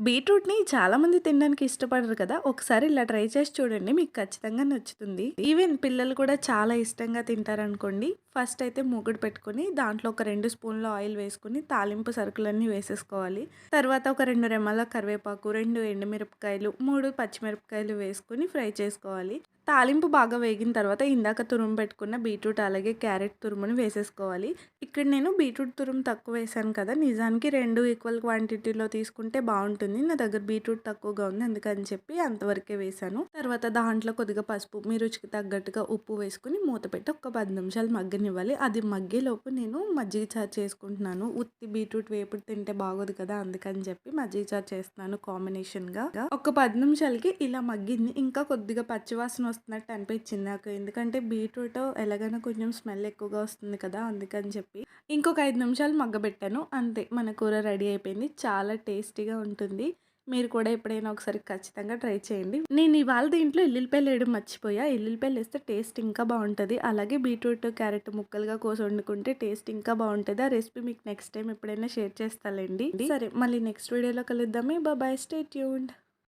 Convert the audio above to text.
బీట్రూట్‌ని చాలామంది తినడానికి ఇష్టపడరు కదా! ఒకసారి ఇలా ట్రై చేసి చూడండి. మీకు ఖచ్చితంగా నచ్చుతుంది. ఈవెన్ పిల్లలు కూడా చాలా ఇష్టంగా తింటారనుకోండి. ఫస్ట్ అయితే మూగుడు పెట్టుకొని దాంట్లో ఒక రెండు స్పూన్ల ఆయిల్ వేసుకుని తాలింపు సరుకులన్నీ వేసేసుకోవాలి. తర్వాత ఒక రెండు రెమ్మల కరివేపాకు, రెండు ఎండుమిరపకాయలు, మూడు పచ్చిమిరపకాయలు వేసుకుని ఫ్రై చేసుకోవాలి. తాలింపు బాగా వేగిన తర్వాత ఇందాక తురుము పెట్టుకున్న బీట్రూట్ అలాగే క్యారెట్ తురుముని వేసేసుకోవాలి. ఇక్కడ నేను బీట్రూట్ తురుము తక్కువ వేసాను కదా! నిజానికి రెండు ఈక్వల్ క్వాంటిటీలో తీసుకుంటే బాగుంటుంది నా దగ్గర బీట్రూట్ తక్కువగా ఉంది. అందుకని చెప్పి అంతవరకే వేసాను తర్వాత దాంట్లో కొద్దిగా పసుపు, మీ రుచికి తగ్గట్టుగా ఉప్పు వేసుకుని మూత పెట్టి ఒక పది నిమిషాలు మగ్గనివ్వాలి. అది మగ్గేలోపు నేను మజ్జిగ చారు చేసుకుంటున్నాను. ఉత్తి బీట్రూట్ వేపుడు తింటే బాగోదు కదా! అందుకని చెప్పి మజ్జిగ చారు చేస్తున్నాను కాంబినేషన్‌గా. ఒక పది నిమిషాలకి ఇలా మగ్గింది. ఇంకా కొద్దిగా పచ్చివాసన వస్తున్నట్టు అనిపించింది నాకు. ఎందుకంటే బీట్రూట్ ఎలాగైనా కొంచెం స్మెల్ ఎక్కువగా వస్తుంది కదా! అందుకని చెప్పి ఇంకొక ఐదు నిమిషాలు మగ్గబెట్టాను. అంతే మన కూర రెడీ అయిపోయింది. చాలా టేస్టీగా ఉంటుంది. మీరు కూడా ఎప్పుడైనా ఒకసారి ఖచ్చితంగా ట్రై చేయండి. నేను ఇవాళ దీంట్లో ఎల్లుల్లిపాయలు వేయడం మర్చిపోయా. ఎల్లుల్లిపాయలు వేస్తే టేస్ట్ ఇంకా బాగుంటుంది అలాగే బీట్రూట్, క్యారెట్ ముక్కలుగా కోసి వండుకుంటే టేస్ట్ ఇంకా బాగుంటుంది ఆ రెసిపీ మీకు నెక్స్ట్ టైం ఎప్పుడైనా షేర్ చేస్తాలండి సరే మళ్ళీ నెక్స్ట్ వీడియోలో కలుద్దామే. బాయ్. Stay tuned.